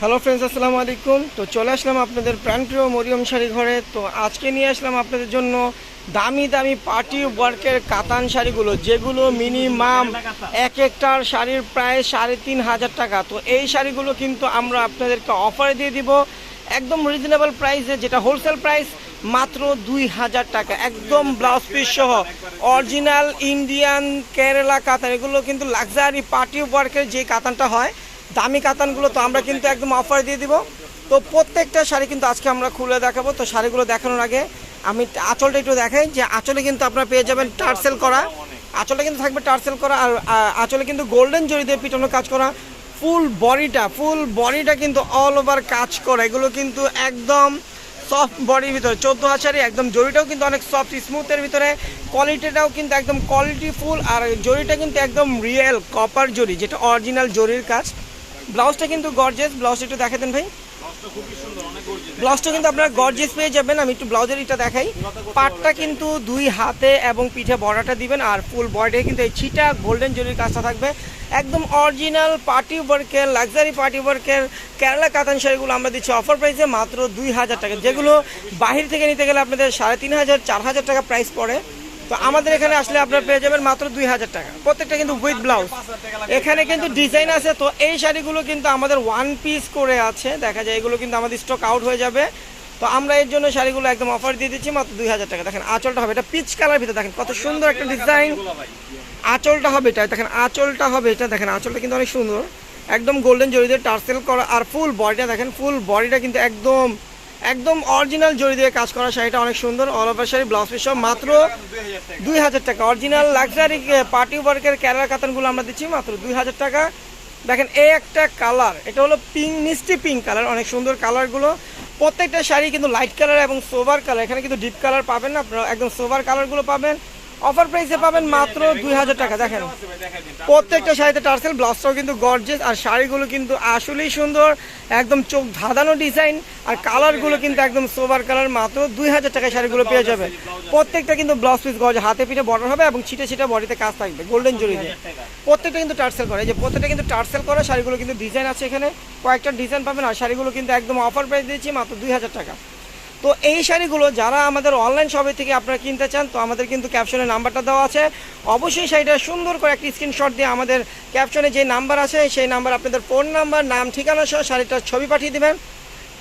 Hello friends আসসালামু আলাইকুম। তো চলে আসলাম আপনাদের প্রাণপ্রিয় মরিয়ম শাড়ি ঘরে। তো আজকে নিয়ে আসলাম আপনাদের জন্য দামি দামি পার্টি ওয়ার্কের কাতান শাড়িগুলো, যেগুলো মিনিমাম এক একটার শাড়ির প্রায় সাড়ে তিন হাজার টাকা। তো এই শাড়িগুলো কিন্তু আমরা আপনাদেরকে অফারে দিয়ে দিব একদম রিজনেবল প্রাইসে যেটা হোলসেল প্রাইস মাত্র দুই হাজার টাকা। একদম ব্লাউজ পিস সহ অরিজিনাল ইন্ডিয়ান কেরালা কাতান, এগুলো কিন্তু লাক্সারি পার্টি ওয়ার্কের যে কাতানটা হয় দামি কাতানগুলো তো আমরা কিন্তু একদম অফার দিয়ে দিব। তো প্রত্যেকটা শাড়ি কিন্তু আজকে আমরা খুলে দেখাবো। তো শাড়িগুলো দেখানোর আগে আমি আঁচলটা একটু দেখাই যে আঁচলে কিন্তু আপনারা পেয়ে যাবেন টার্সেল করা। আঁচলে কিন্তু থাকবে টার্সেল করা আর আঁচলে কিন্তু গোল্ডেন জরি দিয়ে পিটানো কাজ করা। ফুল বডিটা ফুল বডিটা কিন্তু অল ওভার কাজ করা। এগুলো কিন্তু একদম সফট বডির ভিতরে। চোদ্দ হাজারই একদম জরিটাও কিন্তু অনেক সফট স্মুথের ভিতরে। কোয়ালিটিটাও কিন্তু একদম কোয়ালিটি ফুল আর জরিটা কিন্তু একদম রিয়েল কপার জরি যেটা অরিজিনাল জরির কাজ। ব্লাউজটা কিন্তু গর্জেস ব্লাউজটা একটু দেখে দেন ভাই। ব্লাউজটা কিন্তু আপনারা গর্জেস পেয়ে যাবেন। আমি একটু ব্লাউজের এটা দেখাই। পাটটা কিন্তু দুই হাতে এবং পিঠে বড়াটা দিবেন আর ফুল বডি কিন্তু এই ছিটা গোল্ডেন জরির কাজটা থাকবে। একদম অরিজিনাল পার্টি ওয়ার্কের লাক্সারি পার্টি ওয়ার্কের কেরালা কাতান শাড়িগুলো আমরা দিচ্ছি অফার প্রাইসে মাত্র দুই হাজার টাকা। যেগুলো বাহির থেকে নিতে গেলে আপনাদের সাড়ে তিন হাজার চার হাজার টাকা প্রাইস পড়ে। তো আমাদের এখানে আসলে আপনারা পেয়ে যাবেন মাত্র দুই হাজার টাকা। প্রত্যেকটা কিন্তু উইথ ব্লাউজ এখানে কিন্তু ডিজাইন আছে, তো এই শাড়িগুলো কিন্তু আমাদের ওয়ান পিস করে আছে। দেখা যায় এগুলো কিন্তু আমাদের স্টক আউট হয়ে যাবে। তো আমরা এর জন্য শাড়িগুলো একদম অফার দিয়ে দিচ্ছি মাত্র দুই হাজার টাকা। দেখেন আঁচলটা হবে, এটা পিচ কালার ভিতরে দেখেন কত সুন্দর একটা ডিজাইন আঁচলটা হবে এটা, দেখেন আঁচলটা হবে এটা, দেখেন আঁচলটা কিন্তু অনেক সুন্দর। একদম গোল্ডেন জরি দিয়ে টার্সেল করা আর ফুল বডিটা দেখেন ফুল বডিটা কিন্তু একদম একদম অরিজিনাল জড়ি দিয়ে কাজ করা শাড়িটা অনেক সুন্দর all over sari blouse piece সব মাত্র দুই হাজার টাকা। অরিজিনাল লাক্সারি পার্টি ওয়ার্কের ক্যারার কাতানগুলো আমরা দিচ্ছি মাত্র দুই হাজার টাকা। দেখেন, এই একটা কালার এটা হলো পিঙ্ক মিষ্টি পিঙ্ক কালার অনেক সুন্দর কালারগুলো প্রত্যেকটা শাড়ি কিন্তু লাইট কালার এবং সোভার কালার এখানে কিন্তু ডিপ কালার পাবেন না, আপনারা একদম সোভার কালারগুলো পাবেন। অফার প্রাইসে পাবেন মাত্র দুই হাজার টাকা, দেখেন। প্রত্যেকটা শাড়িতে টার্সেল, ব্লাউজটাও কিন্তু গর্জেস আর শাড়িগুলো কিন্তু আসলেই সুন্দর, একদম চোখ ধাঁধানো ডিজাইন আর কালারগুলো কিন্তু একদম সোভার কালার মাত্র দুই হাজার টাকায় শাড়িগুলো পেয়ে যাবে। প্রত্যেকটা কিন্তু ব্লাউজ পিস গর্জ হাতে পিঠে বর্ডার হবে এবং ছিটে ছিটে বডিতে কাজ থাকবে গোল্ডেন জরি দিয়ে। প্রত্যেকটা কিন্তু টার্সেল করে যে প্রত্যেকটা কিন্তু টার্সেল করা শাড়িগুলো কিন্তু ডিজাইন আছে এখানে, কয়েকটা ডিজাইন পাবেন, আর শাড়িগুলো কিন্তু একদম অফার প্রাইস দিয়েছি, মাত্র দুই হাজার টাকা। তো এই শাড়িগুলো যারা আমাদের অনলাইন শপে থেকে আপনারা কিনতে চান, তো আমাদের কিন্তু ক্যাপশনে নাম্বারটা দেওয়া আছে। অবশ্যই শাড়িটা সুন্দর করে একটি স্ক্রিনশট দিয়ে আমাদের ক্যাপশনে যে নাম্বার আছে, সেই নাম্বার আপনাদের ফোন নাম্বার নাম, ঠিকানা সহ শাড়িটার ছবি পাঠিয়ে দেবেন।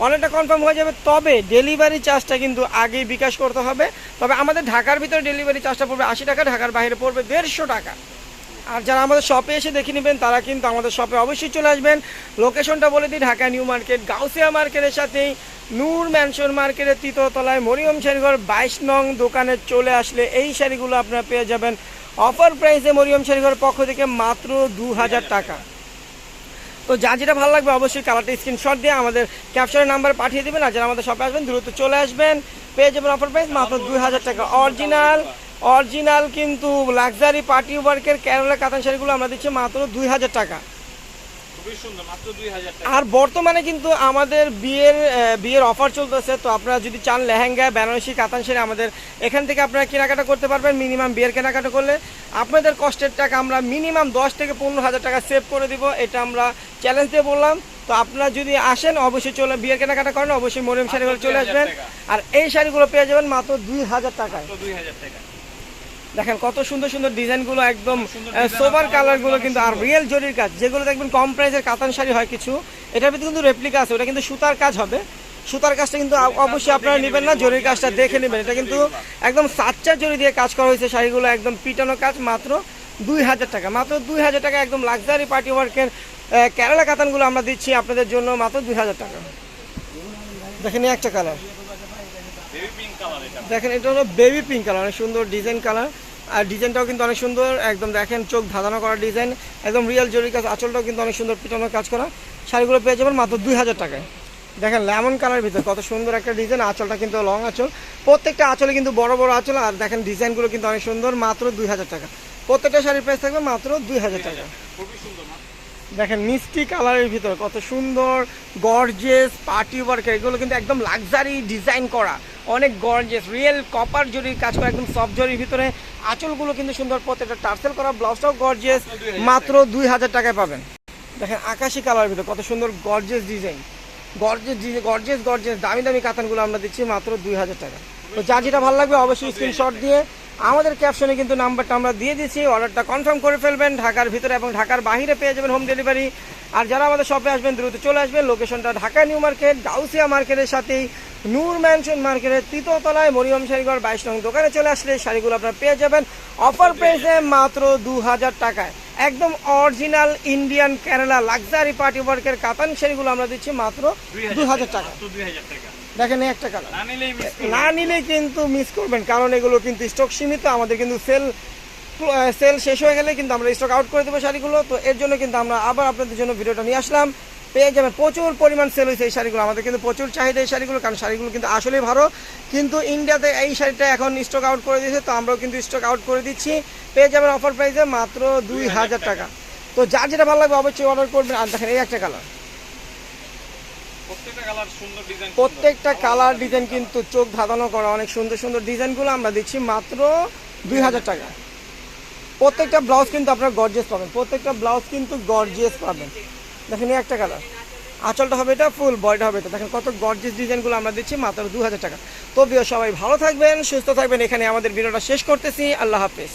অনেকটা কনফার্ম হয়ে যাবে, তবে ডেলিভারি চার্জটা কিন্তু আগেই বিকাশ করতে হবে। তবে আমাদের ঢাকার ভিতরে ডেলিভারি চার্জটা পড়বে আশি টাকা, ঢাকার বাইরে পড়বে দেড়শো টাকা। আর যারা আমাদের শপে এসে দেখে নেবেন, তারা কিন্তু আমাদের শপে অবশ্যই চলে আসবেন। লোকেশনটা বলে দিই, ঢাকা নিউ মার্কেট, গাউসিয়া মার্কেটের সাথেই। নূর ম্যানশন মার্কেটের তৃতীয়তলায় মরিয়ম শাড়িঘর বাইশ নং দোকানে চলে আসলে এই শাড়িগুলো আপনারা পেয়ে যাবেন। অফার প্রাইসে মরিয়ম শাড়িঘর পক্ষ থেকে মাত্র দু হাজার টাকা। তো যা যেটা ভালো লাগবে অবশ্যই কালারটা স্ক্রিনশট দিয়ে আমাদের ক্যাপচারের নাম্বার পাঠিয়ে দেবেন আর যারা আমাদের শপে আসবেন, দ্রুত চলে আসবেন। পেয়ে যাবেন অফার প্রাইস মাত্র দুই হাজার টাকা। অরিজিনাল অরিজিনাল কিন্তু লাক্সারি পার্টি ওয়ার্কের কেরালা কাতান শাড়িগুলো আমরা দিচ্ছি মাত্র দুই হাজার টাকা। আর বর্তমানে কিন্তু আমাদের বিয়ের বিয়ের অফার চলতেছে তো আপনারা যদি চান লেহেঙ্গা বেনারসি কাতান শাড়ি আমাদের এখান থেকে আপনারা কেনাকাটা করতে পারবেন মিনিমাম বিয়ের কেনাকাটা করলে। আপনাদের কষ্টের টাকা আমরা মিনিমাম দশ থেকে পনেরো হাজার টাকা সেভ করে দিব এটা আমরা চ্যালেঞ্জ দিয়ে বললাম। তো আপনারা যদি আসেন অবশ্যই চলে বিয়ের কেনাকাটা করেন অবশ্যই মরিয়ম শাড়িগুলো চলে আসবেন। আর এই শাড়িগুলো পেয়ে যাবেন মাত্র দুই হাজার টাকায়। দুই হাজার টাকা। দেখেন কত সুন্দর সুন্দর ডিজাইনগুলো একদম সোবার কালারগুলো কিন্তু আর রিয়েল জরির কাজ। যেগুলো দেখবেন কম প্রাইসের কাতান শাড়ি হয় কিছু এটার ভিতরে কিন্তু রেপ্লিকা আছে ওটা কিন্তু সুতার কাজ হবে। সুতার কাজটা কিন্তু অবশ্যই আপনারা নেবেন না জরির কাজটা দেখে নেবেন। এটা কিন্তু একদম সাচ্চা জরি দিয়ে কাজ করা হয়েছে শাড়িগুলো একদম পিটানো কাজ মাত্র দুই হাজার টাকা। মাত্র দুই হাজার টাকা একদম লাক্সারি পার্টি ওয়ার্কের কেরালা কাতানগুলো আমরা দিচ্ছি আপনাদের জন্য মাত্র দুই হাজার টাকা। দেখেন একটা কালার দেখেন এটা হলো বেবি পিঙ্ক কালার অনেক সুন্দর ডিজাইন কালার আর ডিজাইনটাও কিন্তু অনেক সুন্দর। একদম দেখেন চোখ ধাঁধানো করা ডিজাইন। একদম রিয়েল জরির কাজ, আঁচলটাও কিন্তু অনেক সুন্দর পিটানোর কাজ করা। শাড়িগুলো পেয়ে যাবেন মাত্র দুই হাজার টাকায়। দেখেন লেমন কালার ভিতরে কত সুন্দর একটা ডিজাইন আঁচলটা কিন্তু লং আঁচল। প্রত্যেকটা আঁচলে কিন্তু বড় বড় আঁচল, আর দেখেন ডিজাইনগুলো কিন্তু অনেক সুন্দর, মাত্র দুই হাজার টাকা। প্রত্যেকটা শাড়ির প্রাইস থাকবে মাত্র দুই হাজার টাকা। খুবই সুন্দর দেখেন মিষ্টি কালারের ভিতর কত সুন্দর গর্জেস পার্টি ওয়ার্কের এগুলো কিন্তু একদম লাক্সারি ডিজাইন করা। অনেক গর্জেস রিয়েল কপার জরির কাজ করা, একদম সফট জরির ভিতরে। আঁচলগুলো কিন্তু সুন্দর, প্রত্যেকটা টার্সেল করা ব্লাউজটাও গর্জেস মাত্র দুই হাজার টাকায় পাবেন। দেখেন আকাশি কালারের ভিতরে কত সুন্দর gorgeous design gorgeous gorgeous gorgeous দামি দামি কাতানগুলো আমরা দিচ্ছি মাত্র দুই হাজার টাকা তো যা যেটা ভালো লাগবে অবশ্যই স্ক্রিনশট দিয়ে আমাদের ক্যাপশনে কিন্তু নাম্বারটা আমরা দিয়ে দিচ্ছি অর্ডারটা কনফার্ম করে ফেলবেন, ঢাকার ভিতরে এবং ঢাকার বাহিরে পেয়ে যাবেন হোম ডেলিভারি আর যারা আমাদের শপে আসবেন, দ্রুত চলে আসবেন লোকেশনটা ঢাকা নিউ মার্কেট ডাউসিয়া মার্কেটের সাথেই, নূর ম্যানশন মার্কেটের তৃতীয়তলায় মরিয়ম শাড়িঘর বাইশ নং দোকানে চলে আসলে শাড়িগুলো আপনারা পেয়ে যাবেন। অফার পেয়েছে মাত্র দু হাজার টাকায়। একদম original Indian Kerala luxury party ওয়ার্কের কাতান শাড়িগুলো আমরা দিচ্ছি মাত্র দু হাজার টাকা দুই হাজার টাকা। দেখেন একটা কালার না না নিলে কিন্তু মিস করবেন কারণ এগুলো কিন্তু স্টক সীমিত আমাদের কিন্তু সেল সেল শেষ হয়ে গেলে কিন্তু আমরা স্টক আউট করে দেবো শাড়িগুলো। তো এর জন্য কিন্তু আমরা আবার আপনাদের জন্য ভিডিওটা নিয়ে আসলাম। পেয়ে যাবেন প্রচুর পরিমাণ সেল হয়েছে এই শাড়িগুলো। আমাদের কিন্তু প্রচুর চাহিদা এই শাড়িগুলো কারণ শাড়িগুলো কিন্তু আসলেই ভালো। কিন্তু ইন্ডিয়াতে এই শাড়িটা এখন স্টক আউট করে দিয়েছে তো আমরাও কিন্তু স্টক আউট করে দিচ্ছি। পেয়ে যাবেন অফার প্রাইসে মাত্র দুই হাজার টাকা। তো যার যেটা ভালো লাগবে অবশ্যই অর্ডার করবেন। আর দেখেন এই একটা কালার প্রত্যেকটা কালার ডিজাইন কিন্তু চোখ ধাঁধানো করা অনেক সুন্দর সুন্দর ডিজাইনগুলো আমরা দিচ্ছি মাত্র দুই হাজার টাকা। প্রত্যেকটা ব্লাউজ কিন্তু আপনার গর্জিয়াস পাবেন। প্রত্যেকটা ব্লাউজ কিন্তু গর্জিয়াস পাবেন। দেখেন একটা কালার। আঁচলটা হবে এটা ফুল বয়টা হবে এটা। দেখেন কত গর্জেস ডিজাইনগুলো আমরা দিচ্ছি, মাত্র দু হাজার টাকা। তবুও সবাই ভালো থাকবেন, সুস্থ থাকবেন। এখানে আমাদের ভিডিওটা শেষ করতেছি। আল্লাহ হাফেজ।